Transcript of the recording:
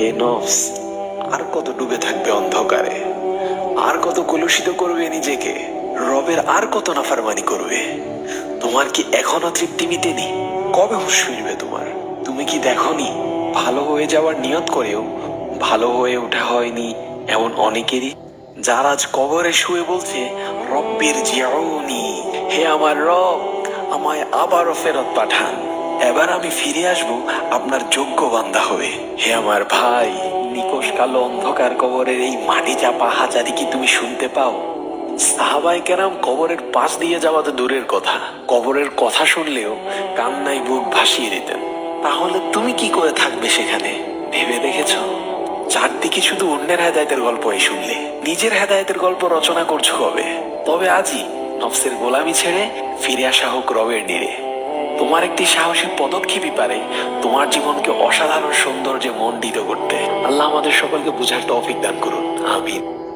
হে নফস আর কত ডুবে থাকবে অন্ধকারে? আর কত কলুষিত করবে নিজেকে? রবের আর কত নাফারমানি করবে? তোমার কি এখনও তৃপ্তি মিটেনি? কবে হুশ ফিরবে তোমার? তুমি কি দেখনি? ভালো হয়ে যাওয়ার নিয়ত করেও ভালো হয়ে ওঠা হয়নি এমন অনেকেরই, যারা আজ কবরে শুয়ে বলছে, রব্বের জিয়াউনি হে আমার রব, আমায় আবারও ফেরত পাঠান। এবার আমি ফিরে আসব আপনার যোগ্য বান্দা হয়ে। হে আমার ভাই নিকোষ কালো অন্ধকার কবরের এই মাটি চাপা হাজারি কি তুমি শুনতে পাও? সাহাবাই কেরাম কবরের পাশ দিয়ে যাওয়া তো দূরের কথা। কবরের কথা শুনলেও কান্নায় বুক ভাসিয়ে দিতেন। তাহলে তুমি কি করে থাকবে সেখানে? ভেবে দেখেছ? চারদিকে শুধু অন্যের হেদায়তের গল্পই শুনলে। নিজের হেদায়তের গল্প রচনা করছ কবে? তবে আজই নফসের গোলামি ছেড়ে ফিরে আসা হোক রবের নিরে। তোমার একটি সাহসী পদক্ষেপই পারে। তোমার জীবনকে অসাধারণ সৌন্দর্যে মন্ডিত করতে। আল্লাহ আমাদের সকলকে বুঝার তৌফিক দান করুন। আমিন।